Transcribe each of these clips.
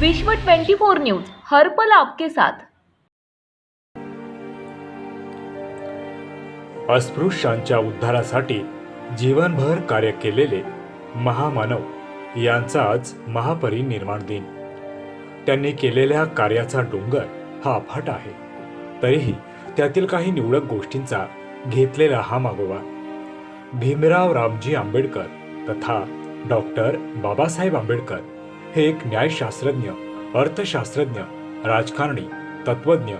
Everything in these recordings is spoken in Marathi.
विश्व 24 न्यूज हर पल आपके साथ. अस्पृश्यांच्या उद्धारासाठी जीवनभर कार्य केलेले महामानव यांचा आज महापरिनिर्वाण दिन. त्यांनी केलेल्या कार्याचा डोंगर हा अफाट आहे. तरीही त्यातील काही निवडक गोष्टींचा घेतलेला हा मागोवा. भीमराव रामजी आंबेडकर तथा डॉक्टर बाबासाहेब आंबेडकर हे एक न्यायशास्त्रज्ञ अर्थशास्त्रज्ञ राजकारणी तत्वज्ञ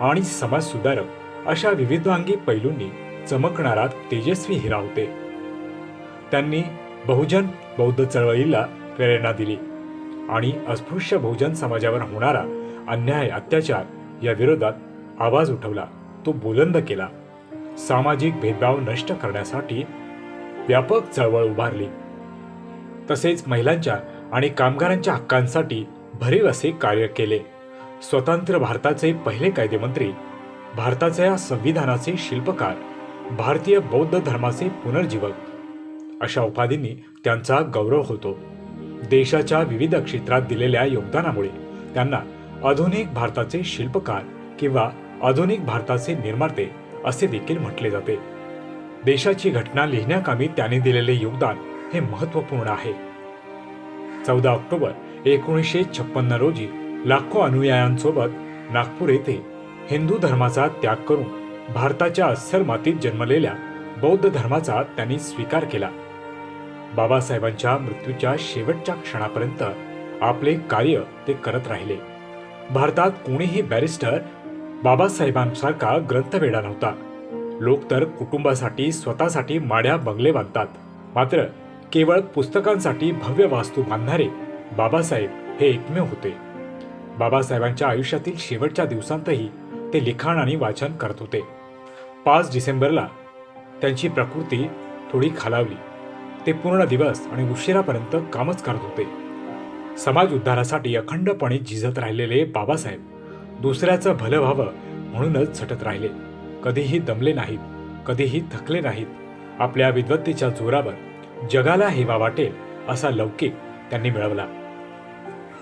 आणि समाजसुधारक अशा विविधांगी पैलूंनी चमकणारा तेजस्वी हिरा होते. त्यांनी बहुजन बौद्ध चळवळीला प्रेरणा दिली आणि अस्पृश्य बहुजन समाजावर होणारा अन्याय अत्याचार या विरोधात आवाज उठवला. तो बुलंद केला. सामाजिक भेदभाव नष्ट करण्यासाठी व्यापक चळवळ उभारली. तसेच महिलांच्या आणि कामगारांच्या हक्कांसाठी भरीव असे कार्य केले. स्वतंत्र भारताचे पहिले कायदेमंत्री भारताच्या संविधानाचे शिल्पकार भारतीय बौद्ध धर्माचे पुनर्जीवक. अशा उपाधींनी त्यांचा गौरव होतो. देशाच्या विविध क्षेत्रात दिलेल्या योगदानामुळे त्यांना आधुनिक भारताचे शिल्पकार किंवा आधुनिक भारताचे निर्माते असे देखील म्हटले जाते. देशाची घटना लिहिण्याकामी त्यांनी दिलेले योगदान हे महत्त्वपूर्ण आहे. चौदा ऑक्टोबर एकोणीसशे छप्पन्न रोजी लाखो अनुयायांसोबत नागपूर येथे हिंदू धर्माचा त्याग करून भारताच्या अस्सल मातीत जन्मलेल्या बौद्ध धर्माचा त्यांनी स्वीकार केला. बाबासाहेबांच्या मृत्यूच्या शेवटच्या क्षणापर्यंत आपले कार्य ते करत राहिले. भारतात कोणीही बॅरिस्टर बाबासाहेबांसारखा ग्रंथवेडा नव्हता. लोक तर कुटुंबासाठी स्वतःसाठी माड्या बंगले बांधतात. मात्र केवळ पुस्तकांसाठी भव्य वास्तू बांधणारे बाबासाहेब हे एकमेव होते. बाबासाहेबांच्या आयुष्यातील शेवटच्या दिवसांतही ते लिखाण आणि वाचन करत होते. पाच डिसेंबरला त्यांची प्रकृती थोडी खालावली. ते पूर्ण दिवस आणि उशिरापर्यंत कामच करत होते. समाज उद्धारासाठी अखंडपणे झिजत राहिलेले बाबासाहेब दुसऱ्याचं भलं व्हावं म्हणूनच झटत राहिले. कधीही दमले नाहीत कधीही थकले नाहीत. आपल्या विद्वत्तेच्या जोरावर जगाला हेवा वाटेल असा लौकिक त्यांनी मिळवला.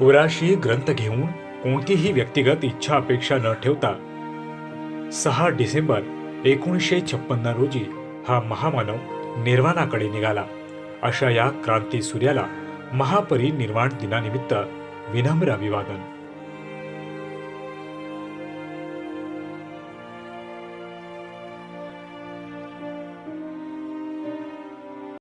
उराशी ग्रंथ घेऊन कोणतीही व्यक्तिगत इच्छा अपेक्षा न ठेवता सहा डिसेंबर एकोणीसशे छप्पन्न रोजी हा महामानव निर्वाणाकडे निघाला. अशा या क्रांती सूर्याला महापरिनिर्वाण दिनानिमित्त विनम्र अभिवादन.